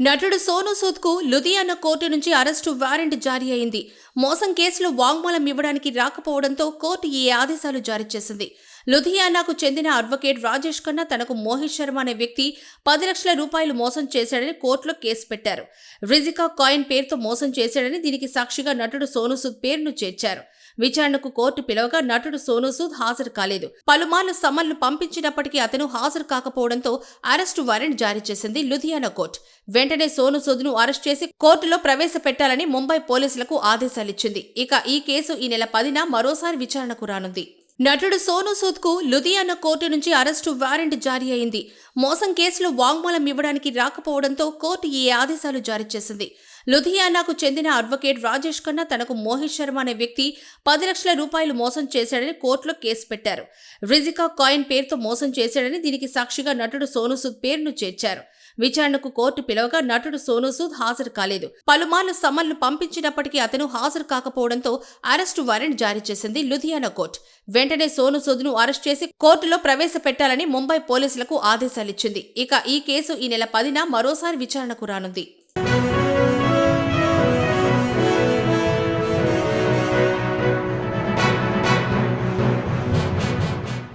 నటుడు సోను సూద్కు లుధియానా కోర్టు నుంచి అరెస్టు వారెంట్ జారీ అయింది. మోసం కేసులో వాంగ్మూలం ఇవ్వడానికి రాకపోవడంతో కోర్టు ఈ ఆదేశాలు జారీ చేసింది. లుధియానాకు చెందిన అడ్వకేట్ రాజేష్ ఖన్నా తనకు మోహిత్ శర్మ అనే వ్యక్తి పది లక్షల రూపాయలు మోసం చేశాడని కోర్టులో కేసు పెట్టారు. రిజికా కాయిన్ పేరుతో మోసం చేశాడని దీనికి సాక్షిగా నటుడు సోను సూద్ పేరును చేర్చారు. విచారణకు కోర్టు పిలవగా నటుడు సోనూసూద్ హాజరు కాలేదు. పలుమార్లు సమన్లు పంపించినప్పటికీ అతను హాజరు కాకపోవడంతో అరెస్టు వారెంట్ జారీ చేసింది లుధియానా కోర్టు. వెంటనే సోనూసూద్ను అరెస్ట్ చేసి కోర్టులో ప్రవేశపెట్టాలని ముంబై పోలీసులకు ఆదేశాలిచ్చింది. ఇక ఈ కేసు ఈ నెల పదిన మరోసారి విచారణకు రానుంది. నటుడు సోను సూద్కు లుధియానా కోర్టు నుంచి అరెస్టు వారెంట్ జారీ అయింది. మోసం కేసులో వాంగ్మూలం ఇవ్వడానికి రాకపోవడంతో కోర్టు ఈ ఆదేశాలు జారీ చేసింది. లుధియానాకు చెందిన అడ్వకేట్ రాజేష్ ఖన్నా తనకు మోహిత్ శర్మ అనే వ్యక్తి పది లక్షల రూపాయలు మోసం చేశాడని కోర్టులో కేసు పెట్టారు. రిజికా కాయిన్ పేరుతో మోసం చేశాడని దీనికి సాక్షిగా నటుడు సోను సూద్ పేరును చేర్చారు. విచారణకు కోర్టు పిలవగా నటుడు సోనూసూద్ హాజరు కాలేదు. పలుమార్లు సమన్లు పంపించినప్పటికీ అతను హాజరు కాకపోవడంతో అరెస్టు వారెంట్ జారీ చేసింది లుధియానా కోర్టు. వెంటనే సోనూసూద్ను అరెస్ట్ చేసి కోర్టులో ప్రవేశపెట్టాలని ముంబై పోలీసులకు ఆదేశాలిచ్చింది. ఇక ఈ కేసు ఈ నెల పదిన మరోసారి విచారణకు రానుంది.